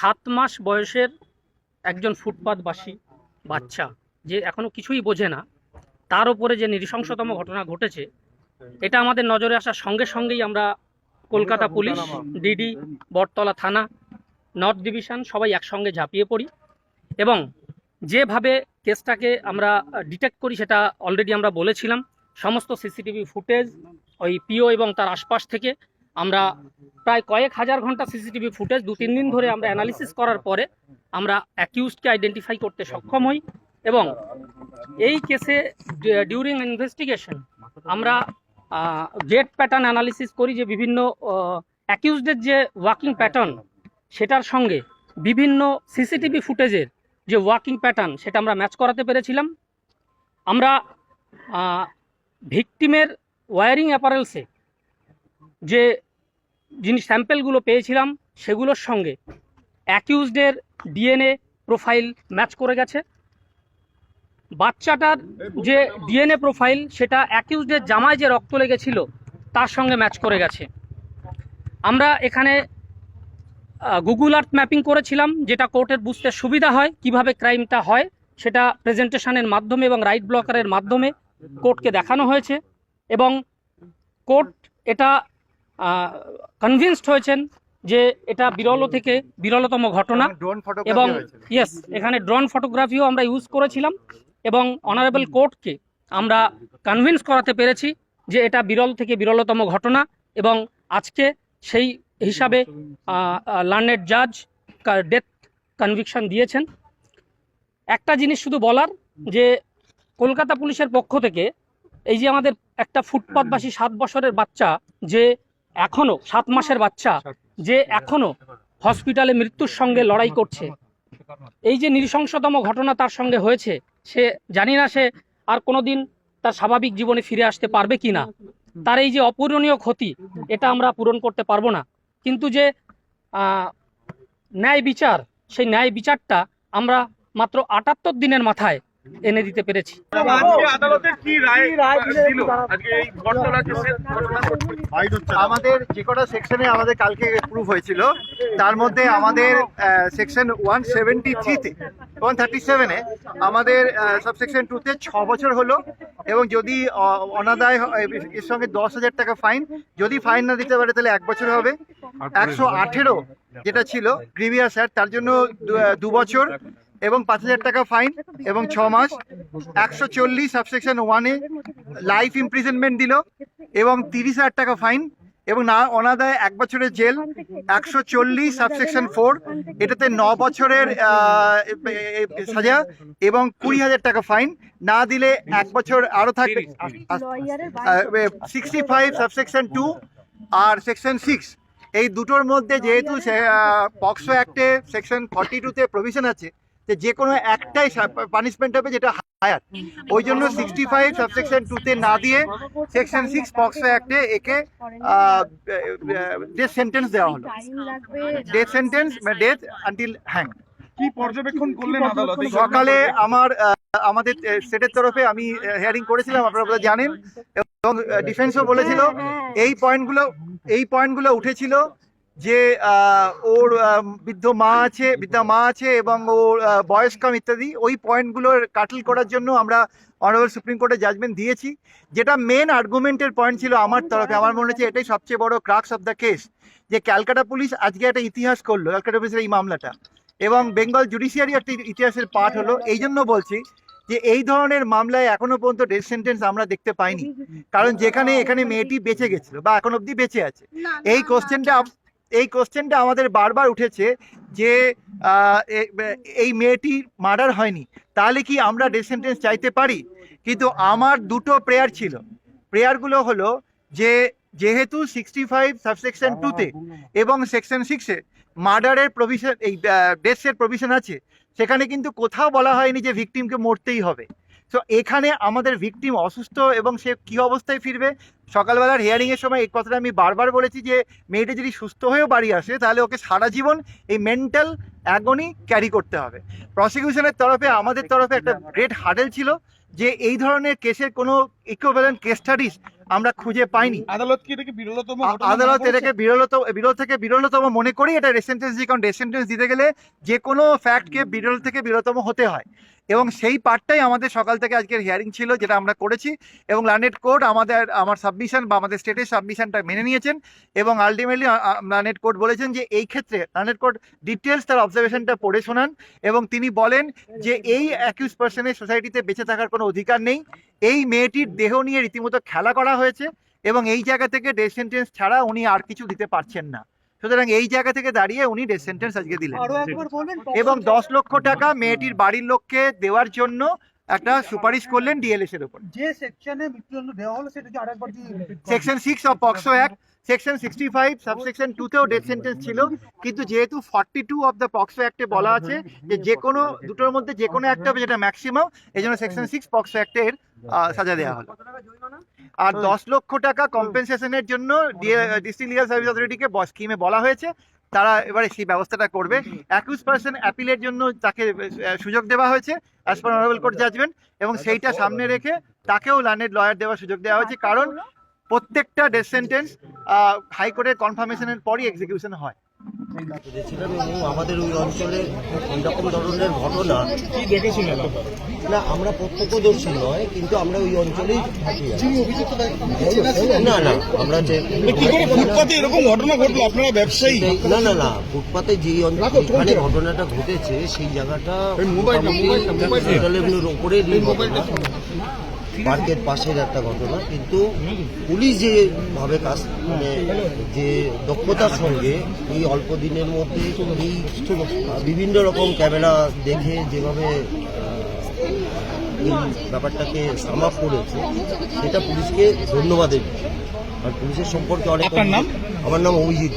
সাত মাস বয়সের একজন ফুটপাতবাসী, বাচ্চা, যে এখনও কিছুই বোঝে না, তার উপরে যে নৃশংসতম ঘটনা ঘটেছে, এটা আমাদের নজরে আসার সঙ্গে সঙ্গেই আমরা কলকাতা পুলিশ, ডিডি, বটতলা থানা, নর্থ ডিভিশন সবাই একসঙ্গে ঝাঁপিয়ে পড়ি এবং যেভাবে কেসটাকে আমরা ডিটেক্ট করি সেটা অলরেডি আমরা বলেছিলাম। সমস্ত সিসিটিভি ফুটেজ ওই পিও এবং তার আশপাশ থেকে আমরা প্রায় কয়েক হাজার ঘণ্টা সিসিটিভি ফুটেজ, দু, তিন দিন ধরে আমরা অ্যানালিসিস করার পরে আমরা অ্যাকিউজকে আইডেন্টিফাই করতে সক্ষম হই এবং এই কেসে ডিউরিং ইনভেস্টিগেশন আমরা গেট প্যাটার্ন অ্যানালিসিস করি যে বিভিন্ন অ্যাকিউজদের যে ওয়ার্কিং প্যাটার্ন সেটার সঙ্গে বিভিন্ন সিসিটিভি ফুটেজের যে ওয়ার্কিং প্যাটার্ন সেটা আমরা ম্যাচ করাতে পেরেছিলাম। আমরা ভিকটিমের ওয়ারিং অ্যাপারেলসে যে যিনি স্যাম্পেলগুলো পেয়েছিলাম সেগুলোর সঙ্গে অ্যাকিউজডের ডিএনএ প্রোফাইল ম্যাচ করে গেছে। বাচ্চাটার যে ডিএনএ প্রোফাইল, সেটা অ্যাকিউজডের জামায় যে রক্ত লেগেছিল, তার সঙ্গে ম্যাচ করে গেছে। আমরা এখানে গুগল আর্থ ম্যাপিং করেছিলাম, যেটা কোর্টের বুঝতে সুবিধা হয় কীভাবে ক্রাইমটা হয়। সেটা প্রেজেন্টেশনের মাধ্যমে এবং রাইট ব্লকারের মাধ্যমে কোর্টকে দেখানো হয়েছে এবং কোর্ট এটা কনভিনসড হয়েছেন যে এটা বিরল থেকে বিরলতম ঘটনা এবং ইয়েস এখানে ড্রোন ফটোগ্রাফিও আমরা ইউজ করেছিলাম এবং অনারেবল কোর্টকে আমরা কনভিন্স করাতে পেরেছি যে এটা বিরল থেকে বিরলতম ঘটনা এবং আজকে সেই হিসাবে লার্নেড জাজ ডেথ কনভিকশন দিয়েছেন। একটা জিনিস শুধু বলার যে কলকাতা পুলিশের পক্ষ থেকে এই যে আমাদের একটা ফুটপাতবাসী সাত বছরের বাচ্চা যে এখনও সাত মাসের বাচ্চা যে এখনও হসপিটালে মৃত্যুর সঙ্গে লড়াই করছে। এই যে নৃশংসতম ঘটনা তার সঙ্গে হয়েছে সে জানি না সে আর কোনোদিন তার স্বাভাবিক জীবনে ফিরে আসতে পারবে কি না। তার এই যে অপূরণীয় ক্ষতি এটা আমরা পূরণ করতে পারব না। কিন্তু যে ন্যায় বিচার সেই ন্যায় বিচারটা আমরা মাত্র আটাত্তর দিনের মাথায় এনে দিতে পেরেছি। আজকে আদালতের কি রায় দিল? আজকে এই বটতলা কেসের ঘটনা আমাদের যে কটা সেকশনে আমাদের কালকে প্রুফ হয়েছিল তার মধ্যে আমাদের সেকশন ওয়ান সেভেন্টি থ্রিতে ওয়ান থার্টি সেভেনে আমাদের সাবসেকশন টুতে ছ বছর হলো এবং যদি অনাদায় হয়, এর সঙ্গে দশ হাজার টাকা ফাইন যদি ফাইন না দিতে পারে তাহলে এক বছর হবে। একশো আঠেরো যেটা ছিল গ্রিভিয়াস স্যার তার জন্য দু বছর। এবং পাঁচ হাজার টাকা ফাইন এবং ছ মাস। একশো চল্লিশ সাবসেকশন ওয়ানে লাইফ ইমপ্রিজনমেন্ট দিল এবং তিরিশ হাজার টাকা ফাইন এবং না অনাদায় এক বছরের জেল একশো চল্লিশ সাবসেকশন ফোর এটাতে ন বছরের সাজা এবং কুড়ি হাজার টাকা ফাইন না দিলে এক বছর আরও থাকবে। সিক্সটি ফাইভ সাবসেকশন টু আর সেকশন সিক্স এই দুটোর মধ্যে যেহেতু পক্সো অ্যাক্টে সেকশন ফর্টি টুতে প্রভিশন আছে। যে যে কোনো একটাই পানিশমেন্ট হবে যেটা হায়ার ওই জন্য সিক্সটি ফাইভ সাবসেকশন টুতে না দিয়ে সেকশন সিক্স পক্সো অ্যাক্টে একে ডেথ সেন্টেন্স দেওয়া হলো। Death sentence death until hang কি পর্যবেক্ষণ করলেন আদালতে? সকালে আমার আহ, আমাদের স্টেটের তরফে আমি হিয়ারিং করেছিলাম আপনারা জানেন। এবং ডিফেন্সও বলেছিল। এই পয়েন্টগুলো এই পয়েন্টগুলো উঠেছিল। যে ওর বৃদ্ধ মা আছে বৃদ্ধা মা আছে এবং ওর বয়স কম ইত্যাদি ওই পয়েন্টগুলোর কাটল করার জন্য আমরা অনারেবল সুপ্রিম কোর্টে জাজমেন্ট দিয়েছি। যেটা মেন আর্গুমেন্টের পয়েন্ট ছিল আমার তরফে। আমার মনে হচ্ছে এটাই সবচেয়ে বড় ক্রাক্স অফ দ্য কেস যে ক্যালকাটা পুলিশ আজকে একটা ইতিহাস করল ক্যালকাটা পুলিশের এই মামলাটা। এবং বেঙ্গল জুডিশিয়ারি একটা ইতিহাসের পাঠ হলো। এই জন্য বলছি যে এই ধরনের মামলায় এখনও পর্যন্ত ডেথ সেন্টেন্স আমরা দেখতে পাইনি। কারণ যেখানে এখানে মেয়েটি বেঁচে গেছিল বা এখন অবধি বেঁচে আছে। এই কোশ্চেনটা এই কোশ্চেনটা আমাদের বারবার উঠেছে যে এই মেয়েটি মার্ডার হয়নি তাহলে কি আমরা ডেথ সেন্টেন্স চাইতে পারি? কিন্তু আমার দুটো প্রেয়ার ছিল। প্রেয়ারগুলো হলো যে যেহেতু সিক্সটি ফাইভ সাবসেকশন টুতে এবং সেকশন সিক্সে মার্ডারের প্রভিশন এই ডেথসের প্রভিশন আছে সেখানে কিন্তু কোথাও বলা হয়নি যে ভিকটিমকে মরতেই হবে। তো এখানে আমাদের ভিকটিম অসুস্থ এবং সে কি অবস্থায় ফিরবে? সকালবেলার হিয়ারিং এর সময় এই কথাটা আমি বারবার বলেছি যে মেয়েটা যদি সুস্থ হয়েও বাড়ি আসে তাহলে ওকে সারা জীবন এই মেন্টাল অ্যাগনি ক্যারি করতে হবে। প্রসিকিউশনের তরফে আমাদের তরফে একটা গ্রেট হার্ডেল ছিল যে এই ধরনের কেসের কোনো ইকুইভ্যালেন্ট কেস স্টাডিজ আমরা খুঁজে পাইনি। আদালত কি এটাকে বিরলতম আদালত এটাকে বিরলত বিরল থেকে বিরলতম মনে করি এটা রেসেন্টেন্স কারণ ডেসেন্টেন্স দিতে গেলে যে কোনো ফ্যাক্টকে বিরল থেকে বিরলতম হতে হয়। এবং সেই পার্টটাই আমাদের সকাল থেকে আজকের হিয়ারিং ছিল, যেটা আমরা করেছি এবং লার্নেট কোর্ট আমাদের, আমার সাবমিশন বা আমাদের স্টেটের সাবমিশনটা মেনে নিয়েছেন এবং আলটিমেটলি লার্নেট কোর্ট বলেছেন যে এই ক্ষেত্রে লার্নেট কোর্ট ডিটেলস তার অবজারভেশনটা পড়ে শোনান এবং তিনি বলেন যে এই অ্যাকিউজ পার্সনের সোসাইটিতে বেঁচে থাকার কোনো অধিকার নেই। এই মেয়েটির দেহ নিয়ে রীতিমতো খেলা করা হয়েছে এবং এই জায়গা থেকে ডেথ সেন্টেন্স ছাড়া উনি আর কিছু দিতে পারছেন না। সুতরাং এই জায়গা থেকে দাঁড়িয়ে উনি ডেথ সেন্টেন্স আজকে দিলেন। এবং দশ লক্ষ টাকা মেয়েটির বাড়ির লোককে দেওয়ার জন্য একটা সুপারিশ করলেন ডিএলএস এর উপর। যে সেকশনে মৃত্যুদণ্ড দেওয়া হলো সেটা কি আরেকবার section six of POCSO act section sixty five subsection টুতেও death sentence ছিল। কিন্তু যেহেতু forty two of the POCSO অ্যাক্টে বলা আছে, যে যে কোনো দুটোর মধ্যে যে কোনো একটা হবে যেটা ম্যাক্সিমাম এই জন্য সেকশন সিক্স পক্সো অ্যাক্টের সাজা দেওয়া হলো। আর দশ লক্ষ টাকা কম্পেনসেশনের জন্য ডিস্ট্রিক্ট লিগাল সার্ভিস অথরিটিকে স্কিমে বলা হয়েছে। তারা এবারে সেই ব্যবস্থাটা করবে। অ্যাকিউজ পার্সন অ্যাপিলের জন্য তাকে সুযোগ দেওয়া হয়েছে as per honourable court judgement এবং সেইটা সামনে রেখে তাকেও লার্নেড লয়ার দেওয়ার সুযোগ দেওয়া হয়েছে। কারণ প্রত্যেকটা ডেথ সেন্টেন্স হাইকোর্টের কনফার্মেশনের পরই এক্সিকিউশন হয়। এবং আমাদের ওই অঞ্চলে এরকম ধরনের ঘটনা কি দেখেছিলেন না আমরা প্রত্যক্ষদর্শী নয় কিন্তু আমরা ওই অঞ্চলেই থাকি না না আমরা যে ফুটপাতে এরকম ঘটনা ঘটলো? আপনারা ব্যবসায়ী। না না না ফুটপাতে যে যেখানে ঘটনাটা ঘটেছে সেই জায়গাটা লেভেলের ওপরে ঘটনা পার্কের পাশের একটা ঘটনা কিন্তু পুলিশ যেভাবে কাজ মানে যে দক্ষতার সঙ্গে এই অল্প দিনের মধ্যে এই বিভিন্ন রকম ক্যামেরা দেখে যেভাবে এই ব্যাপারটাকে সামাপ করেছে সেটা পুলিশকে ধন্যবাদের বিষয়। আর পুলিশের সম্পর্কে অনেক নাম? আমার নাম অভিজিৎ।